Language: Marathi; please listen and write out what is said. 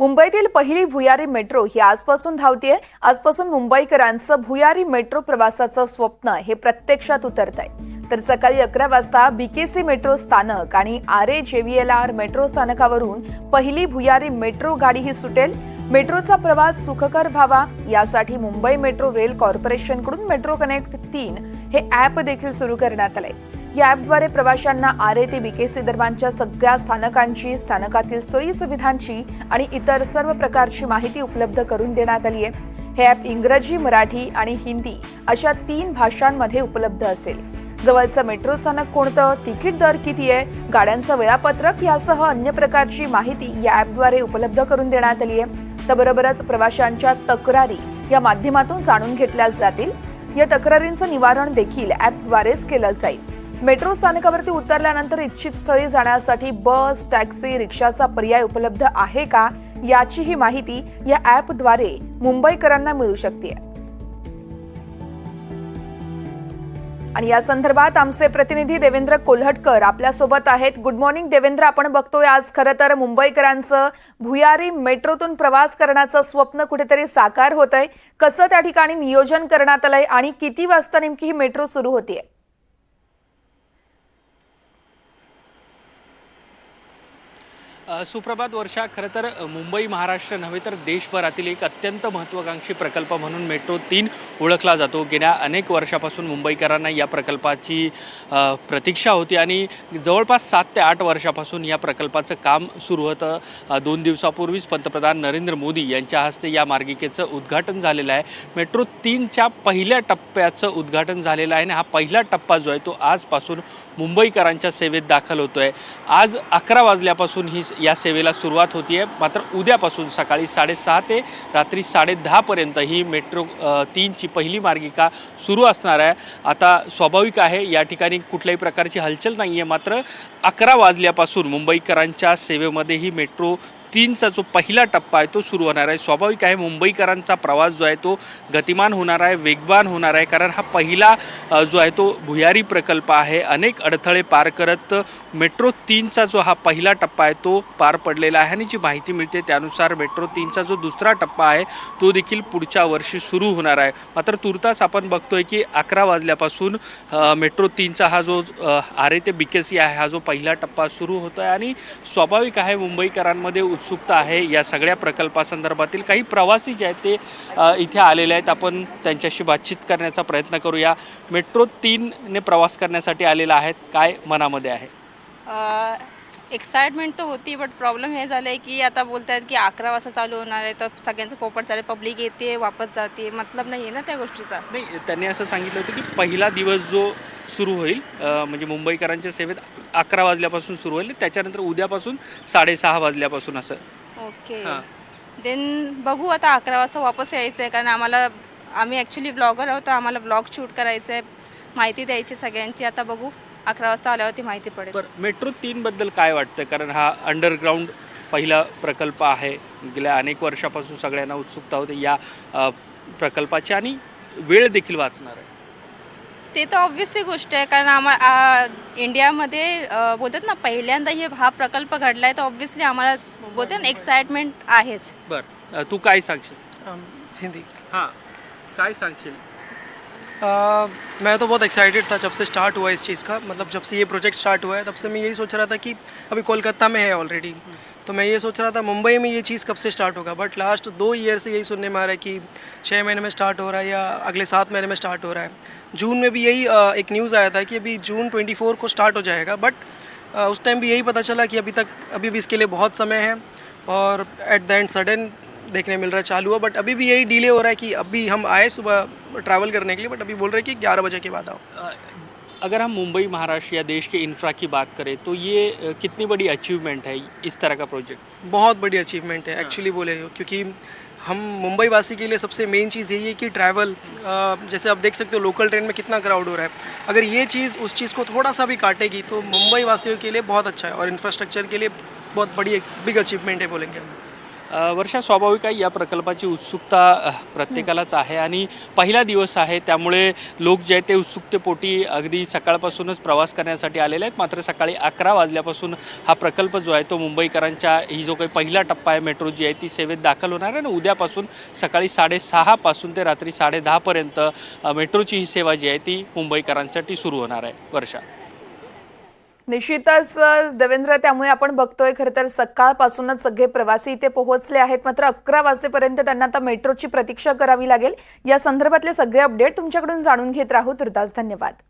मुंबईतील पहिली भुयारी मेट्रो ही आजपासून धावतीये. आजपासून मुंबईकरांचं भुयारी मेट्रो प्रवासाचं स्वप्न हे प्रत्यक्षात उतरत आहे तर सकाळी अकरा वाजता बीकेसी मेट्रो स्थानक आणि आर ए जेव्हीएलआर मेट्रो स्थानकावरून पहिली भुयारी मेट्रो गाडी ही सुटेल. मेट्रोचा प्रवास सुखकर व्हावा यासाठी मुंबई मेट्रो रेल कॉर्पोरेशनकडून मेट्रो कनेक्ट तीन हे ॲप देखील सुरू करण्यात आलंय. या ॲपद्वारे प्रवाशांना आरे ते बीकेसी दरम्यानच्या सगळ्या स्थानकांची स्थानकातील सोयी सुविधांची आणि इतर सर्व प्रकारची माहिती उपलब्ध करून देण्यात आली आहे. हे ॲप इंग्रजी मराठी आणि हिंदी अशा तीन भाषांमध्ये उपलब्ध असेल. जवळचं मेट्रो स्थानक कोणतं तिकीट दर किती आहे गाड्यांचं वेळापत्रक यासह अन्य प्रकारची माहिती या ॲपद्वारे उपलब्ध करून देण्यात आली आहे. त्याबरोबरच प्रवाशांच्या तक्रारी या माध्यमातून जाणून घेतल्या जातील. या तक्रारींचं निवारण देखील ॲपद्वारेच केलं जाईल. मेट्रो स्थानकावरती उतरल्यानंतर इच्छित स्थळी जाण्यासाठी बस टॅक्सी रिक्षाचा पर्याय उपलब्ध आहे का याचीही माहिती या ॲपद्वारे मुंबईकरांना मिळू शकते. आणि या संदर्भात आमचे प्रतिनिधी देवेंद्र कोल्हटकर आपल्यासोबत आहेत. Good morning Devendra. आपण बघतोय आज खरं तर मुंबईकरांचं भुयारी मेट्रोतून प्रवास करण्याचं स्वप्न कुठेतरी साकार होत आहे कसं त्या ठिकाणी नियोजन करण्यात आलंय आणि किती वाजता नेमकी ही मेट्रो सुरू होतीये? सुप्रभात वर्षा. खरं तर मुंबई महाराष्ट्र नव्हे तर देशभरातील एक अत्यंत महत्त्वाकांक्षी प्रकल्प म्हणून मेट्रो तीन ओळखला जातो. गेल्या अनेक वर्षापासून मुंबईकरांना या प्रकल्पाची प्रतीक्षा होती आणि जवळपास सात ते आठ वर्षापासून या प्रकल्पाचं काम सुरू होतं. दोन दिवसापूर्वीच पंतप्रधान नरेंद्र मोदी यांच्या हस्ते या मार्गिकेचं उद्घाटन झालेलं आहे. मेट्रो तीनच्या पहिल्या टप्प्याचं उद्घाटन झालेलं आहे आणि हा पहिला टप्पा जो आहे तो आजपासून मुंबईकरांच्या सेवेत दाखल होतो आहे आज अकरा वाजल्यापासून ही या सेवेला सुरुवात होती आहे मात्र उद्यापासून सकाळी साडेसहा ते रात्री साडेदहापर्यंत ही मेट्रो तीनची पहिली मार्गिका सुरू असणार आहे. आता स्वाभाविक आहे या ठिकाणी कुठल्याही प्रकारची हलचल नाही आहे मात्र अकरा वाजल्यापासून मुंबईकरांच्या सेवेमध्ये ही मेट्रो तीनचा जो पहिला टप्पा आहे तो सुरू होणार आहे. स्वाभाविक आहे मुंबईकरांचा प्रवास जो आहे तो गतिमान होणार आहे वेगवान होणार आहे. कारण हा पहिला जो आहे तो भुयारी प्रकल्प आहे. अनेक अडथळे पार करत मेट्रो तीनचा जो हा पहिला टप्पा आहे तो पार पडलेला आहे. आणि जी माहिती मिळते त्यानुसार मेट्रो तीनचा जो दुसरा टप्पा आहे तो देखील पुढच्या वर्षी सुरू होणार आहे. मात्र तुर्तास आपण बघतोय की अकरा वाजल्यापासून मेट्रो तीनचा हा जो आरे ते बिकेसी आहे हा जो पहिला टप्पा सुरू होतो आहे आणि स्वाभाविक आहे मुंबईकरांमध्ये उत्सुकता आहे या सगळ्या प्रकल्पासंदर्भातील काही प्रवासी जे आहेत ते इथे आलेले आहेत. आपण त्यांच्याशी बातचीत करण्याचा प्रयत्न करूया. मेट्रो तीनने प्रवास करण्यासाठी आलेला आहेत. काय मनामध्ये आहे? एक्साइटमेंट तर होती बट प्रॉब्लेम हे झालं आहे की आता बोलत आहेत की अकरा वाजता चालू होणार आहे. तर सगळ्यांचं पोपट चालेल. पब्लिक येते वापस जाते. मतलब नाही आहे ना त्या गोष्टीचा? नाही त्यांनी असं सांगितलं होतं की पहिला दिवस जो सुरू होईल अ, म्हणजे मुंबईकरांच्या सेवेत अकरा वाजल्यापासून सुरू होईल. त्याच्यानंतर उद्यापासून साडेसहा वाजल्यापासून असं. ओके. हां. देन बघू आता अकरा वाजता वापस यायचं आहे कारण आम्हाला आम्ही ॲक्च्युली ब्लॉगर आहोत तर आम्हाला ब्लॉग शूट करायचं आहे माहिती द्यायची सगळ्यांची. आता बघू अकरा वाजता आल्यावरती माहिती पडेल. बरं मेट्रो तीनबद्दल काय वाटतं कारण हा अंडरग्राऊंड पहिला प्रकल्प आहे. गेल्या अनेक वर्षापासून सगळ्यांना उत्सुकता होती. या अ, प्रकल्पाची आणि वेळ देखील वाचणार आहे. ते तर ऑब्व्हियसली गोष्ट आहे. कारण आम्हा आ, इंडियामध्ये अ, बोलतात ना पहिल्यांदा हे हा प्रकल्प घडला आहे तर ऑब्व्हियसली आम्हाला बोलतात ना एक्साइटमेंट आहेच. बरं. अ, तू काय सांगशील? हिंदी. हां. काय सांगशील? Uh, मैं तो बहुत एक्साइटेड था जब से स्टार्ट हुआ इस चीज़ का। मतलब जब से ये प्रोजेक्ट स्टार्ट हुआ है तब से मैं यही सोच रहा था कि अभी कोलकाता में है ऑलरेडी तो मैं ये सोच रहा था मुंबई में ये चीज़ कब से स्टार्ट होगा? बट लास्ट दो ईयर से यही सुनने में आ रहा है कि छः महीने में स्टार्ट हो रहा है या अगले सात महीने में स्टार्ट हो रहा है। जून में भी यही एक न्यूज़ आया था कि अभी जून ट्वेंटी को स्टार्ट हो जाएगा। बट उस टाइम भी यही पता चला कि अभी तक अभी भी इसके लिए बहुत समय है। और एट द एंड सडन देखने मिल रहा है चालू हुआ बट अभी भी यही डिले हो रहा है कि अभी हम आए सुबह ट्रैवल करने के लिए बट अभी बोल रहे हैं कि ग्यारह बजे के बाद आओ। अगर हम मुंबई महाराष्ट्र या देश के इंफ्रा की बात करें तो ये कितनी बड़ी अचीवमेंट है इस तरह का प्रोजेक्ट बहुत बड़ी अचीवमेंट है हाँ। एक्चुअली बोले तो, क्योंकि हम मुंबई वासी के लिए सबसे मेन चीज़ यही है कि ट्रैवल जैसे आप देख सकते हो लोकल ट्रेन में कितना क्राउड हो रहा है। अगर ये चीज़ उस चीज़ को थोड़ा सा भी काटेगी तो मुंबई वासियों के लिए बहुत अच्छा है और इंफ्रास्ट्रक्चर के लिए बहुत बड़ी एक बिग अचीवमेंट है बोलेंगे हम। वर्षा स्वाभाविक आहे या प्रकल्पाची उत्सुकता प्रत्येकालाच आहे आणि पहिला दिवस आहे त्यामुळे लोक जे आहेत ते उत्सुकतेपोटी अगदी सकाळपासूनच प्रवास करण्यासाठी आलेले आहेत. मात्र सकाळी अकरा वाजल्यापासून हा प्रकल्प जो आहे तो मुंबईकरांच्या ही जो काही पहिला टप्पा आहे मेट्रो जी आहे ती सेवेत दाखल होणार आहे आणि उद्यापासून सकाळी साडेसहापासून ते रात्री साडेदहापर्यंत मेट्रोची ही सेवा जी आहे ती मुंबईकरांसाठी सुरू होणार आहे. वर्षा. निश्चितच देवेंद्र त्यामुळे आपण बघतोय खरं तर सकाळपासूनच सगळे प्रवासी इथे पोहोचले आहेत. मात्र अकरा वाजेपर्यंत त्यांना आता मेट्रोची प्रतीक्षा करावी लागेल. या संदर्भातले सगळे अपडेट तुमच्याकडून जाणून घेत राहू. तुर्तास धन्यवाद.